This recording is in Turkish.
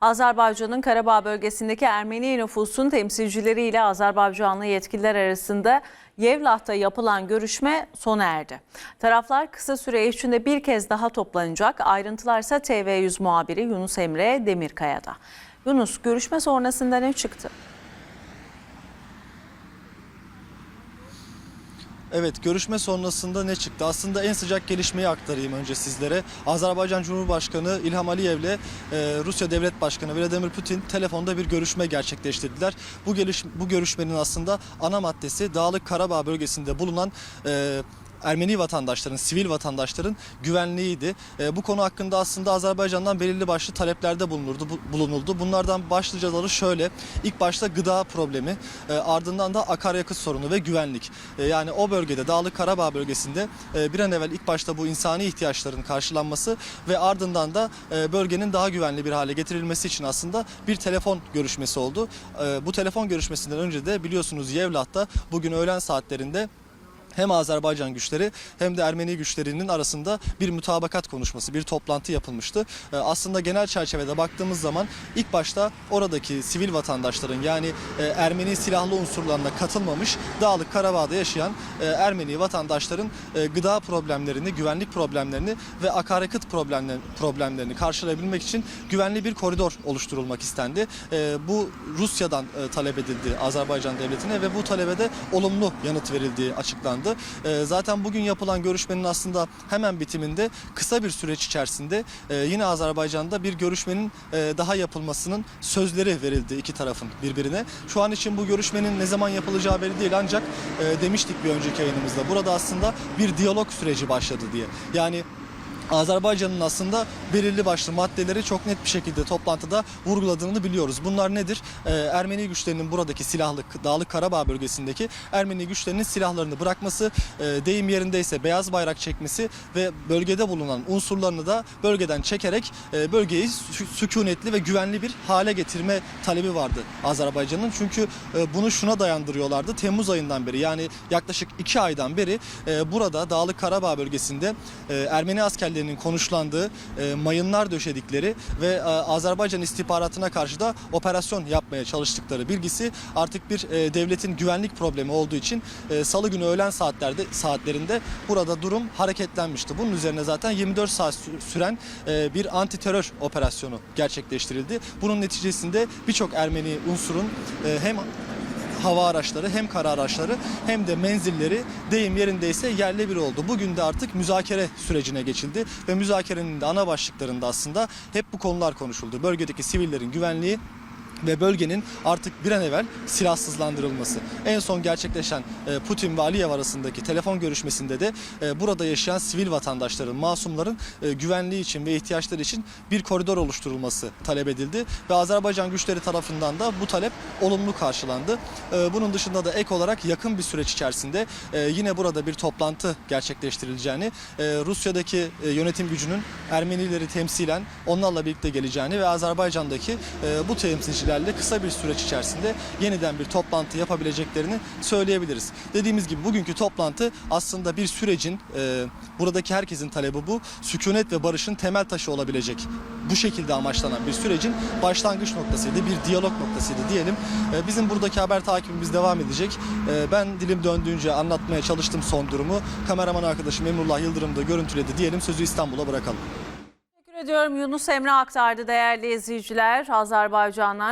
Azerbaycan'ın Karabağ bölgesindeki Ermeni nüfusun temsilcileriyle Azerbaycanlı yetkililer arasında Yevlaht'ta yapılan görüşme sona erdi. Taraflar kısa süre içinde bir kez daha toplanacak. Ayrıntılar ise TV100 muhabiri Yunus Emre Demirkaya'da. Yunus, görüşme sonrasında ne çıktı? Evet görüşme sonrasında ne çıktı? Aslında en sıcak gelişmeyi aktarayım önce sizlere. Azerbaycan Cumhurbaşkanı İlham Aliyev ile e, Rusya Devlet Başkanı Vladimir Putin telefonda bir görüşme gerçekleştirdiler. Bu, geliş, bu görüşmenin aslında ana maddesi Dağlık Karabağ bölgesinde bulunan e, Ermeni vatandaşların, sivil vatandaşların güvenliğiydi. E, bu konu hakkında aslında Azerbaycan'dan belirli başlı taleplerde bulunurdu, bu- bulunuldu. Bunlardan başlıcaları şöyle. İlk başta gıda problemi, e, ardından da akaryakıt sorunu ve güvenlik. E, yani o bölgede, Dağlık Karabağ bölgesinde e, bir an evvel ilk başta bu insani ihtiyaçların karşılanması ve ardından da e, bölgenin daha güvenli bir hale getirilmesi için aslında bir telefon görüşmesi oldu. E, bu telefon görüşmesinden önce de biliyorsunuz Yevlaht'ta bugün öğlen saatlerinde hem Azerbaycan güçleri hem de Ermeni güçlerinin arasında bir mütabakat konuşması, bir toplantı yapılmıştı. Ee, Aslında genel çerçevede baktığımız zaman ilk başta oradaki sivil vatandaşların yani e, Ermeni silahlı unsurlarına katılmamış Dağlık Karabağ'da yaşayan e, Ermeni vatandaşların e, gıda problemlerini, güvenlik problemlerini ve akaryakıt problemlerini, karşılayabilmek için güvenli bir koridor oluşturulmak istendi. Bu Rusya'dan talep edildi Azerbaycan devletine ve bu talebe de olumlu yanıt verildiği açıklandı. E, Zaten bugün yapılan görüşmenin aslında hemen bitiminde kısa bir süreç içerisinde e, yine Azerbaycan'da bir görüşmenin e, daha yapılmasının sözleri verildi iki tarafın birbirine. Şu an için bu görüşmenin ne zaman yapılacağı belli değil ancak e, demiştik bir önceki yayınımızda burada aslında bir diyalog süreci başladı diye. Yani Azerbaycan'ın aslında belirli başlı maddeleri çok net bir şekilde toplantıda vurguladığını biliyoruz. Bunlar nedir? Ee, Ermeni güçlerinin buradaki silahlı Dağlık Karabağ bölgesindeki Ermeni güçlerinin silahlarını bırakması, e, deyim yerindeyse beyaz bayrak çekmesi ve bölgede bulunan unsurlarını da bölgeden çekerek e, bölgeyi sü- sükunetli ve güvenli bir hale getirme talebi vardı Azerbaycan'ın. Çünkü e, bunu şuna dayandırıyorlardı. Temmuz ayından beri yani yaklaşık iki aydan beri e, burada Dağlık Karabağ bölgesinde e, Ermeni askerlerinin konuşlandığı, e, mayınlar döşedikleri ve e, Azerbaycan istihbaratına karşı da operasyon yapmaya çalıştıkları bilgisi artık bir e, devletin güvenlik problemi olduğu için salı günü öğlen saatlerde saatlerinde burada durum hareketlenmişti. Bunun üzerine zaten 24 saat sü- süren bir anti terör operasyonu gerçekleştirildi. Bunun neticesinde birçok Ermeni unsurun e, hem hava araçları hem kara araçları hem de menzilleri deyim yerindeyse yerle bir oldu. Bugün de artık müzakere sürecine geçildi ve müzakerenin de ana başlıklarında aslında hep bu konular konuşuldu. Bölgedeki sivillerin güvenliği ve bölgenin artık bir an evvel silahsızlandırılması. En son gerçekleşen e, Putin ve Aliyev arasındaki telefon görüşmesinde de e, burada yaşayan sivil vatandaşların, masumların e, güvenliği için ve ihtiyaçları için bir koridor oluşturulması talep edildi ve Azerbaycan güçleri tarafından da bu talep olumlu karşılandı. Bunun dışında da ek olarak yakın bir süreç içerisinde yine burada bir toplantı gerçekleştirileceğini, Rusya'daki yönetim gücünün Ermenileri temsilen onlarla birlikte geleceğini ve Azerbaycan'daki bu temsilcilerle kısa bir süreç içerisinde yeniden bir toplantı yapabileceklerini söyleyebiliriz. Dediğimiz gibi bugünkü toplantı aslında bir sürecin e, buradaki herkesin talebi bu. Sükunet ve barışın temel taşı olabilecek bu şekilde amaçlanan bir sürecin başlangıç noktasıydı, bir diyalog noktasıydı diyelim. E, bizim buradaki haber takibimiz devam edecek. E, ben dilim döndüğünce anlatmaya çalıştım son durumu. Kameraman arkadaşım Emrullah Yıldırım da görüntüledi diyelim. Sözü İstanbul'a bırakalım. Teşekkür ediyorum. Yunus Emre aktardı değerli izleyiciler. Azerbaycan'dan